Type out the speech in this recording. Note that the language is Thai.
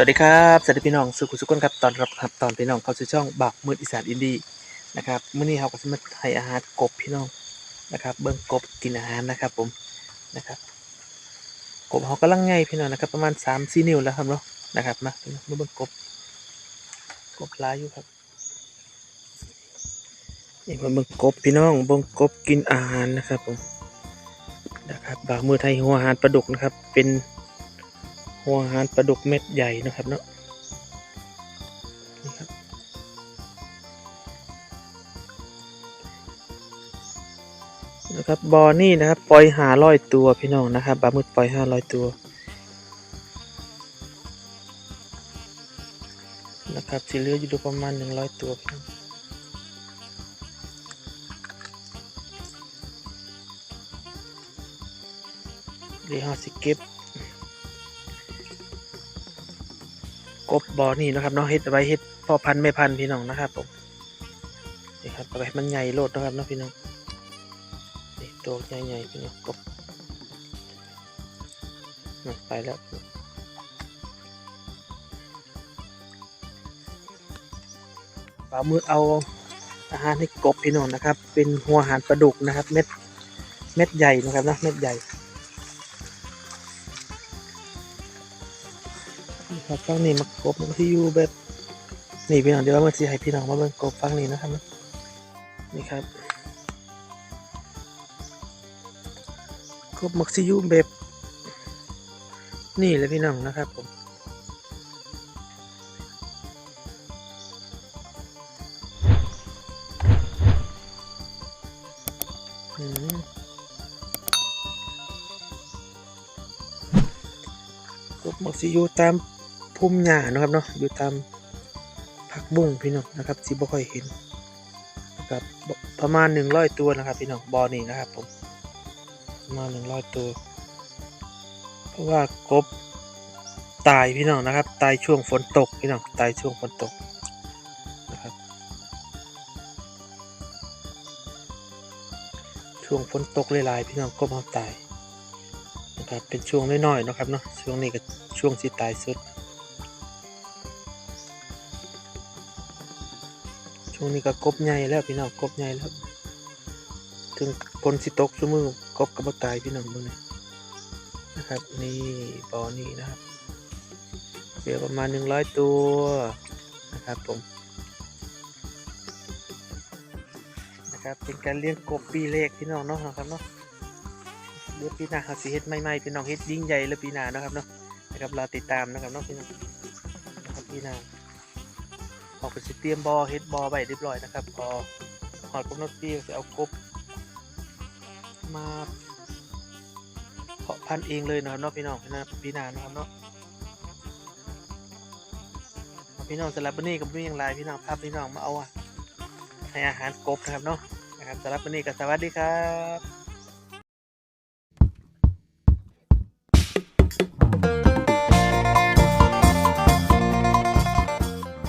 สวัสดีครับสวัสดีพี่น้องสุขุสุขคนครับตอนรับครับตอนพี่น้องเข้าสู่ช่องบักมืดอีสานอินดี้นะครับเมื้อนี้เราก็จะมาให้อาหารกบพี่น้องนะครับ เบิ่งกบกินอาหารนะครับ ผมนะครับกบเขากำลังใหญ่พี่น้องนะครับ ประมาณ3 4นิ้วแล้วครับเนาะนะครับมาพี่น้องมาเบิ่งกบกบลายอยู่ครับนี่มาเบิ่งกบพี่น้องเบิ่งกบกินอาหารนะครับผมนะครับบากมือไทยหัวอาหารปลาดุกนะครับ เป็น หัวหารปลาดุกเม็ดใหญ่นะครับเนาะนี่ครับนะครับบอนี่นะครับปล่อยหาร้อยตัวพี่น้องนะครับบามืดปล่อยห้าร้อยตัวนะครับสีเหลืออยู่ดูประมาณหนึ่งร้อยตัวพี่น้องเดี๋ยวเราสิเก็บ กบบอนี่นะครับเนาะเฮ็ดไว้เฮ็ดพ่อพันธุ์แม่พันธุ์พี่น้องนะครับผมนี่ครับเอาไว้ให้มันใหญ่โลดนะครับเนาะพี่น้องนี่ตัวใหญ่ๆพี่น้องกบน่ะไปแล้วปลามือเอาอาหารให้กบพี่น้องนะครับ เป็นหัวอาหารปลาดุกนะครับ เม็ดเม็ดใหญ่นะครับนะเม็ดใหญ่ ครับฟังนี่มากบมันที่อยู่แบบนี่พี่น้องเดี๋ยวเรามาสิให้พี่น้องมาเบิ่งกบฟังนี่นะครับนี่ครับกบมักซิยูแบบนี่เลยพี่น้องนะครับผมกบมักสิยูตาม พุ่มหญ้านะครับเนาะอยู่ตามผักบุ้งพี่น้องนะครับสิบ่ค่อยเห็นนะครับประมาณหนึ่งร้อยตัวนะครับพี่น้องบอนี่นะครับผมประมาณหนึ่งร้อยตัว เพราะว่ากบตายพี่น้องนะครับ ตายช่วงฝนตกพี่น้องตายช่วงฝนตกนะครับ ช่วงฝนตกหลายๆพี่น้องกบเขาตายนะครับเป็นช่วงน้อยๆนะครับเนาะช่วงนี้ก็ช่วงสิตายสุด ช่วงนี้ก็กบใหญ่แล้วพี่น้องกบใหญ่แล้วถึงฝนสิตกชั่วมือกบก็บ่ตายพี่น้องเบิ่งนี่นะครับนี่บอนี่นะครับเสียประมาณหนึ่งร้อยตัวนะครับผมนะครับเป็นการเลี้ยงกบปีแรกพี่น้องเนาะครับเนาะเดี๋ยวปีหน้าเขาสิเฮ็ดใหม่ๆพี่น้องเฮ็ดยิ่งใหญ่แล้วปีหน้าเนาะครับเนาะนะครับรอติดตามนะครับเนาะพี่น้องนะครับปีหน้า ออกไปสิเตรียมบอเฮ็ดบอไว้เรียบร้อยนะครับพอหอดกำหนดปีก็สิเอากบมาเพาะพันธุ์เองเลยนะครับเนาะพี่น้องพี่น้าปีหน้านะครับเนาะเอาพี่น้องสำหรับวันนี้ก็บ่มีอย่างไรพี่น้องภาพพี่น้องมาเอาอะให้อาหารกบนะครับเนาะนะครับสำหรับวันนี้ก็สวัสดีครับ